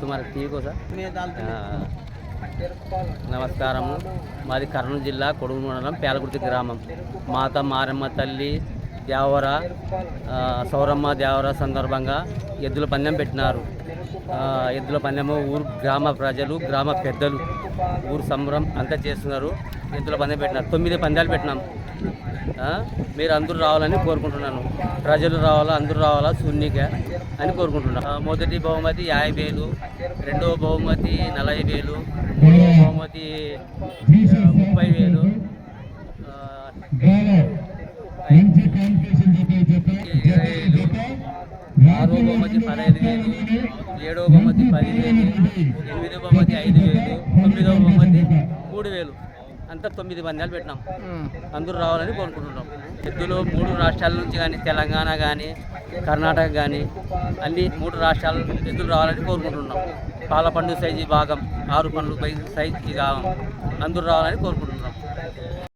తుమార TV Kosa. నమస్కారము. మాది కర్నూలు జిల్లా కొడుగు మండలం పేలకుర్తి గ్రామం. మాత మారమ్మ తల్లి దేవర సౌరమ్మ దేవర సందర్భంగా ఎద్దుల పందెం పెట్టినారు. ఎద్దుల పందెము ఊరు గ్రామ ప్రజలు గ్రామ పెద్దలు ఊరు సంబరం అంతా చేస్తున్నారు. ఎద్దుల పందెం పెట్టినారు. తొమ్మిది పందాలు పెట్టినాం. మీరు అందరూ రావాలని కోరుకుంటున్నాను. ప్రజలు రావాలా అందరూ రావాలా? సున్నిగా అని కోరుకుంటున్నాను మొదటి బహుమతి యాభై వేలు రెండవ బహుమతి నలభై వేలు మూడవ బహుమతి ముప్పై వేలు. వేలు ఆరో బహుమతి పదహైదు వేలు ఏడో బహుమతి పది వేలు ఎనిమిదో బహుమతి ఐదు వేలు తొమ్మిదవ బహుమతి మూడు వేలు. అంతా తొమ్మిది పందాలు పెట్టినాం. అందరూ రావాలని కోరుకుంటున్నాం. ఎద్దులు మూడు రాష్ట్రాల నుంచి కానీ తెలంగాణ కానీ కర్ణాటక కానీ అన్ని మూడు రాష్ట్రాల నుంచి ఎద్దులు రావాలని కోరుకుంటున్నాం. పాల పండు సైజు భాగం ఆరు పండ్లు పై సైజు భాగం అందరూ రావాలని కోరుకుంటున్నాం.